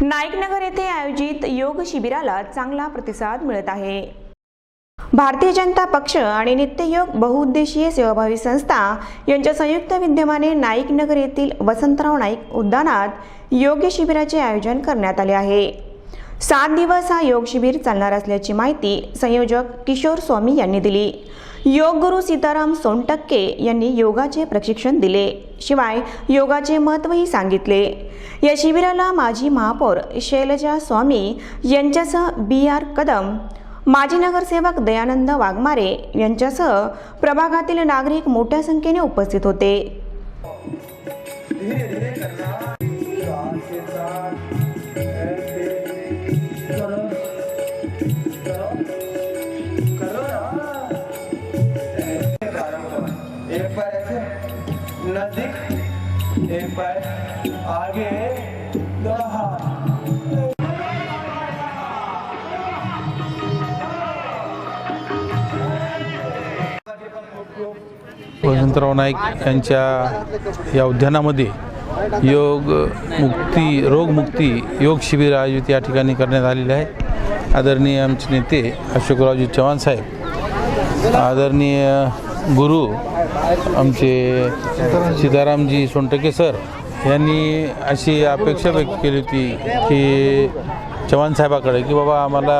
नाईकनगर येथे आयोजित योग शिबिराला चांगला प्रतिसाद मिळत आहे. भारतीय जनता पक्ष आणि नित्ययोग बहुउद्देशीय सेवाभावी संस्था यांच्या संयुक्त विद्यमाने नाईकनगर येथील वसंतराव नाईक उद्यानात योग शिबिराचे आयोजन करण्यात आले आहे. सात दिवस हा योग शिबिर चालणार असल्याची माहिती संयोजक किशोर स्वामी यांनी दिली. योग गुरु सीताराम सोनटक्के यांनी योगाचे प्रशिक्षण दिले. शिवाय योगाचे महत्त्वही सांगितले. या शिबिराला माजी महापौर शैलजा स्वामी यांच्यासह बी आर कदम माजी नगरसेवक दयानंद वाघमारे यांच्यासह प्रभागातील नागरिक मोठ्या संख्येने उपस्थित होते. एक पैर ऐसे नजदीक एक पैर आगे दो हाथ वसंतराव नाईक यांच्या या उद्यानामध्ये योग मुक्ती रोगमुक्ती योग शिबिर आयोजित या ठिकाणी करण्यात आलेले आहे. आदरणीय आमचे नेते अशोकरावजी चव्हाण साहेब आदरणीय गुरु आमचे सीतारामजी सोनटके सर यांनी अशी अपेक्षा व्यक्त केली होती की चव्हाण साहेबाकडे की बाबा आम्हाला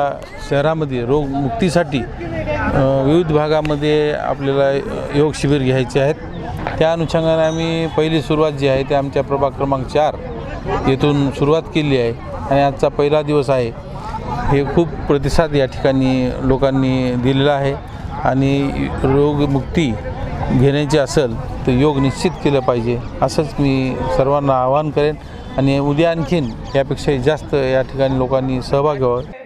शहरामध्ये रोगमुक्तीसाठी विविध भागामध्ये आपल्याला योग शिबिर घ्यायचे आहेत. त्या अनुषंगाने आम्ही पहिली सुरुवात जी आहे ते आमच्या प्रभाग क्रमांक चार येथून सुरुवात केली आहे आणि आजचा पहिला दिवस आहे. हे खूप प्रतिसाद या ठिकाणी लोकांनी दिलेला आहे. आणि रोगमुक्ती घेण्याची असेल तर योग निश्चित केलं पाहिजे. असंच मी सर्वांना आवाहन करेन आणि उद्या आणखीन यापेक्षाही जास्त या ठिकाणी लोकांनी सहभाग घ्यावा योग